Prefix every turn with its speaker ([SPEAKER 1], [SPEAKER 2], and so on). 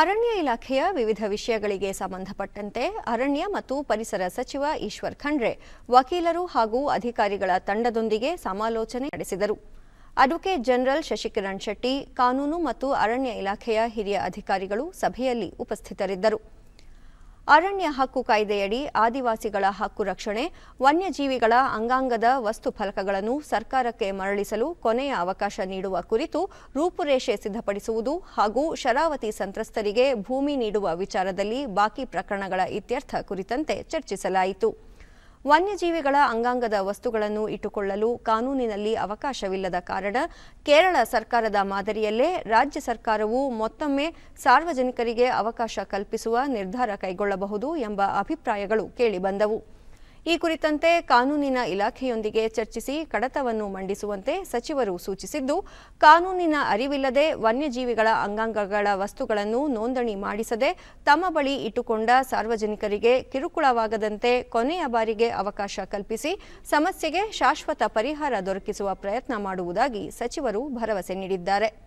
[SPEAKER 1] ಅರಣ್ಯ ಇಲಾಖೆಯ ವಿವಿಧ ವಿಷಯಗಳಿಗೆ ಸಂಬಂಧಪಟ್ಟಂತೆ ಅರಣ್ಯ ಮತ್ತು ಪರಿಸರ ಸಚಿವ ಈಶ್ವರ್ ಖಂಡ್ರೆ, ವಕೀಲರು ಹಾಗೂ ಅಧಿಕಾರಿಗಳ ತಂಡದೊಂದಿಗೆ ಸಮಾಲೋಚನೆ ನಡೆಸಿದರು. ಅಡ್ವೊಕೇಟ್ ಜನರಲ್ ಶಶಿಕಿರಣ್ ಶೆಟ್ಟಿ, ಕಾನೂನು ಮತ್ತು ಅರಣ್ಯ ಇಲಾಖೆಯ ಹಿರಿಯ ಅಧಿಕಾರಿಗಳು ಸಭೆಯಲ್ಲಿ ಉಪಸ್ಥಿತರಿದ್ದರು. ಅರಣ್ಯ ಹಕ್ಕು ಕಾಯ್ದೆಯಡಿ ಆದಿವಾಸಿಗಳ ಹಕ್ಕು ರಕ್ಷಣೆ, ವನ್ಯಜೀವಿಗಳ ಅಂಗಾಂಗದ ವಸ್ತು ಫಲಕಗಳನ್ನು ಸರ್ಕಾರಕ್ಕೆ ಮರಳಿಸಲು ಕೊನೆಯ ಅವಕಾಶ ನೀಡುವ ಕುರಿತು ರೂಪುರೇಷೆ ಸಿದ್ಧಪಡಿಸುವುದು ಹಾಗೂ ಶರಾವತಿ ಸಂತ್ರಸ್ತರಿಗೆ ಭೂಮಿ ನೀಡುವ ವಿಚಾರದಲ್ಲಿ ಬಾಕಿ ಪ್ರಕರಣಗಳ ಇತ್ಯರ್ಥ ಕುರಿತಂತೆ ಚರ್ಚಿಸಲಾಯಿತು. ವನ್ಯಜೀವಿಗಳ ಅಂಗಾಂಗದ ವಸ್ತುಗಳನ್ನು ಇಟ್ಟುಕೊಳ್ಳಲು ಕಾನೂನಿನಲ್ಲಿ ಅವಕಾಶವಿಲ್ಲದ ಕಾರಣ ಕೇರಳ ಸರ್ಕಾರದ ಮಾದರಿಯಲ್ಲೇ ರಾಜ್ಯ ಸರ್ಕಾರವು ಮತ್ತೊಮ್ಮೆ ಸಾರ್ವಜನಿಕರಿಗೆ ಅವಕಾಶ ಕಲ್ಪಿಸುವ ನಿರ್ಧಾರ ಕೈಗೊಳ್ಳಬಹುದು ಎಂಬ ಅಭಿಪ್ರಾಯಗಳು ಕೇಳಿಬಂದವು. ಈ ಕುರಿತಂತೆ ಕಾನೂನಿನ ಇಲಾಖೆಯೊಂದಿಗೆ ಚರ್ಚಿಸಿ ಕಡತವನ್ನು ಮಂಡಿಸುವಂತೆ ಸಚಿವರು ಸೂಚಿಸಿದ್ದು, ಕಾನೂನಿನ ಅರಿವಿಲ್ಲದೆ ವನ್ಯಜೀವಿಗಳ ಅಂಗಾಂಗಗಳ ವಸ್ತುಗಳನ್ನು ನೋಂದಣಿ ಮಾಡಿಸದೆ ತಮ್ಮ ಬಳಿ ಇಟ್ಟುಕೊಂಡ ಸಾರ್ವಜನಿಕರಿಗೆ ಕಿರುಕುಳವಾಗದಂತೆ ಕೊನೆಯ ಬಾರಿಗೆ ಅವಕಾಶ ಕಲ್ಪಿಸಿ ಸಮಸ್ಯೆಗೆ ಶಾಶ್ವತ ಪರಿಹಾರ ದೊರಕಿಸುವ ಪ್ರಯತ್ನ ಮಾಡುವುದಾಗಿ ಸಚಿವರು ಭರವಸೆ ನೀಡಿದ್ದಾರೆ.